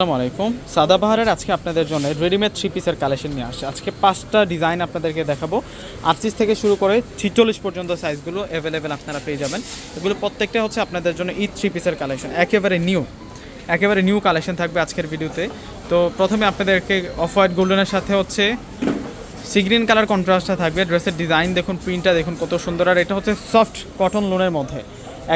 আসসালামু আলাইকুম। সাদাবাহারের আজকে আপনাদের জন্য রেডিমেড থ্রি পিসের কালেকশন নিয়ে আসছে। আজকে পাঁচটা ডিজাইন আপনাদেরকে দেখাবো। আটত্রিশ থেকে শুরু করে ছিচল্লিশ পর্যন্ত সাইজগুলো অ্যাভেলেবেল আপনারা পেয়ে যাবেন। এগুলো প্রত্যেকটা হচ্ছে আপনাদের জন্য ঈদ থ্রি পিসের কালেকশন একেবারে নিউ একেবারে নিউ কালেকশন থাকবে আজকের ভিডিওতে। তো প্রথমে আপনাদেরকে অফ হোয়াইট গোল্ডেনের সাথে হচ্ছে সি গ্রিন কালার কন্ট্রাস্টটা থাকবে। ড্রেসের ডিজাইন দেখুন প্রিন্টটা দেখুন কত সুন্দর। আর এটা হচ্ছে সফট কটন লোনের মধ্যে।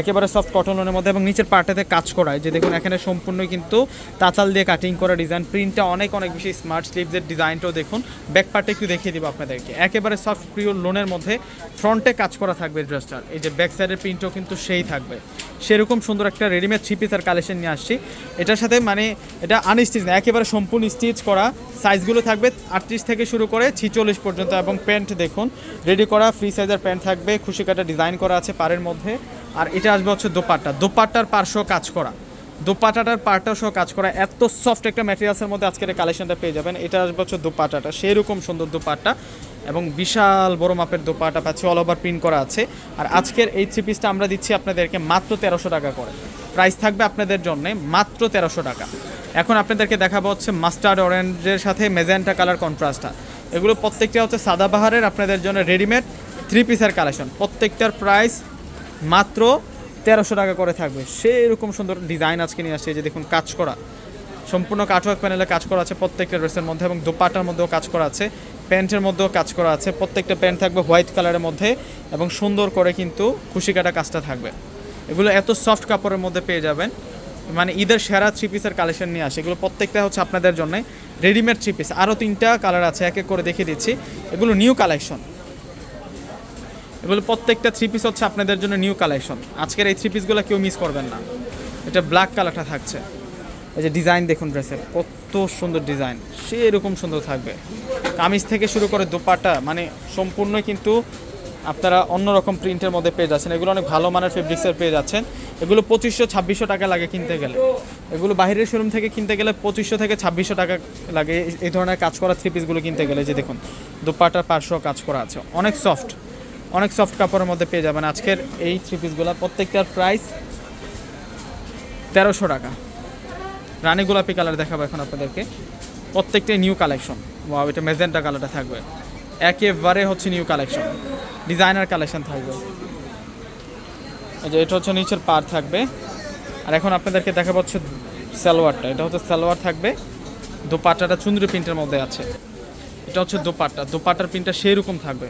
একেবারে সফট কটন লোনের মধ্যে এবং নিচের পার্টেতে কাজ করা হয়। যে দেখুন, এখানে সম্পূর্ণই কিন্তু তাতাল দিয়ে কাটিং করা ডিজাইন প্রিন্টটা অনেক অনেক বেশি স্মার্ট স্লিভসের ডিজাইনটাও দেখুন। ব্যাক পার্টে একটু দেখিয়ে দিব আপনাদেরকে। একেবারে সফট প্রিয় লোনের মধ্যে ফ্রন্টে কাজ করা থাকবে ড্রেসটার এই যে ব্যাক সাইডের প্রিন্টও কিন্তু সেই থাকবে। সেরকম সুন্দর একটা রেডিমেড থ্রি পিসের কালেকশন নিয়ে আসছি। এটার সাথে মানে এটা আনস্টিচ না, একেবারে সম্পূর্ণ স্টিচ করা সাইজগুলো থাকবে আটত্রিশ থেকে শুরু করে ছিচল্লিশ পর্যন্ত এবং প্যান্ট দেখুন রেডি করা ফ্রি সাইজের প্যান্ট থাকবে। খুশি কাটা ডিজাইন করা আছে পাড়ের মধ্যে। আর এটা আসবে হচ্ছে দোপাট্টা। দোপাট্টার পার্শ্ব কাজ করা। দোপাটাটার পার্টটা সহ কাজ করা। এত সফট একটা ম্যাটেরিয়ালসের মধ্যে আজকের কালেকশনটা পেয়ে যাবেন। এটা আসবে হচ্ছে দোপাটাটা সেরকম সুন্দর দোপাট্টা এবং বিশাল বড় মাপের দোপাটা পাচ্ছি অল ওভার প্রিন্ট করা আছে। আর আজকের এই থ্রি পিসটা আমরা দিচ্ছি আপনাদেরকে মাত্র তেরোশো টাকা করে। প্রাইস থাকবে আপনাদের জন্য মাত্র তেরোশো টাকা। এখন আপনাদেরকে দেখাবো হচ্ছে মাস্টার্ড অরেঞ্জের সাথে মেজেন্টা কালার কন্ট্রাস্টটা এগুলো প্রত্যেকটা হচ্ছে সাদাবাহারের আপনাদের জন্য রেডিমেড থ্রি পিসের কালেকশন প্রত্যেকটার প্রাইস মাত্র তেরোশো টাকা করে থাকবে। সেরকম সুন্দর ডিজাইন আজকে নিয়ে আসছে যে দেখুন কাজ করা। সম্পূর্ণ কাটওয়ার্ক প্যানেলে কাজ করা আছে প্রত্যেকটা ড্রেসের মধ্যে এবং দোপাটার মধ্যেও কাজ করা আছে, প্যান্টের মধ্যেও কাজ করা আছে, প্রত্যেকটা প্যান্ট থাকবে হোয়াইট কালারের মধ্যে এবং সুন্দর করে কিন্তু খুশি কাটা কাজটা থাকবে। এগুলো এত সফট কাপড়ের মধ্যে পেয়ে যাবেন মানে ঈদের সেরা থ্রি পিসের কালেকশন নিয়ে আসে। এগুলো প্রত্যেকটা হচ্ছে আপনাদের জন্য রেডিমেড থ্রি পিস আরও তিনটা কালার আছে, এক এক করে দেখিয়ে দিচ্ছি। এগুলো নিউ কালেকশন এগুলো প্রত্যেকটা থ্রি পিস হচ্ছে আপনাদের জন্য নিউ কালেকশন আজকের এই থ্রি পিসগুলো কেউ মিস করবেন না। এটা ব্ল্যাক কালারটা থাকছে। এই যে ডিজাইন দেখুন ড্রেসের কত সুন্দর ডিজাইন সে এরকম সুন্দর থাকবে। কামিজ থেকে শুরু করে দোপাটা মানে সম্পূর্ণ কিন্তু আপনারা অন্যরকম প্রিন্টের মধ্যে পেয়ে যাচ্ছেন। এগুলো অনেক ভালো মানের ফেব্রিক্সের পেয়ে যাচ্ছেন। এগুলো পঁচিশশো, ছাব্বিশশো টাকা লাগে কিনতে গেলে। এগুলো বাইরের শোরুম থেকে কিনতে গেলে পঁচিশশো থেকে ছাব্বিশশো টাকা লাগে। এই- ধরনের কাজ করা থ্রি পিসগুলো কিনতে গেলে যে দেখুন দোপাটার পার্শ্ব কাজ করা আছে। অনেক সফট অনেক সফট কাপড়ের মধ্যে পেয়ে যাবেন। আজকের এই থ্রি পিসগুলো প্রত্যেকটার প্রাইস তেরোশো টাকা। রানী গোলাপি কালার দেখাবো এখন আপনাদেরকে। প্রত্যেকটাই নিউ কালেকশন ওয়াও এটা মেজেন্টা কালারটা থাকবে। একেবারে হচ্ছে নিউ কালেকশন ডিজাইনার কালেকশন থাকবে। এটা হচ্ছে নিচের পার থাকবে। আর এখন আপনাদেরকে দেখা হচ্ছে সালোয়ারটা। এটা হচ্ছে সালোয়ার থাকবে। দোপাট্টাটা চুন্দ্রি প্রিন্টের মধ্যে আছে। এটা হচ্ছে দোপাট্টা। দোপাট্টার প্রিন্টটা সেই রকম থাকবে।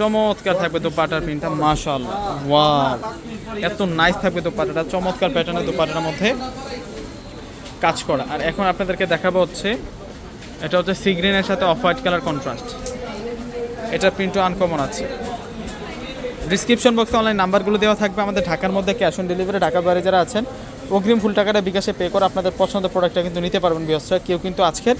চমৎকার থাকবে দোপাটার প্রিন্টটা মাশাআল্লাহ। ওয়াও। এত নাইস থাকবে দোপাটাটা চমৎকার প্যাটার্নের দোপাটার মধ্যে কাজ করা। আর এখন আপনাদেরকে দেখাবো হচ্ছে, এটা হচ্ছে সি গ্রিনের সাথে অফ হোয়াইট কালার কন্ট্রাস্ট এটা প্রিন্টও আনকমন আছে। ডিসক্রিপশন বক্সে অনলাইন নাম্বারগুলো দেওয়া থাকবে আমাদের ঢাকার মধ্যে ক্যাশ অন ডেলিভারি ঢাকার বাইরে যারা আছেন। অগ্রিম ফুল টাকাটা বিকাশে পে করে আপনাদের পছন্দের প্রোডাক্টটা কিন্তু নিতে পারবেন বিয়সরা কেউ কিন্তু আজকের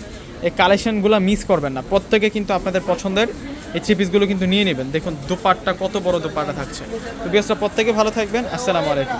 এই কালেকশনগুলো মিস করবেন না। প্রত্যেকে কিন্তু আপনাদের পছন্দের এই থ্রি পিসগুলো কিন্তু নিয়ে নেবেন। দেখুন, দুপাটটা কত বড় দুপাটটা থাকছে। তো বিয়সরা প্রত্যেকে ভালো থাকবেন। আসসালামু আলাইকুম।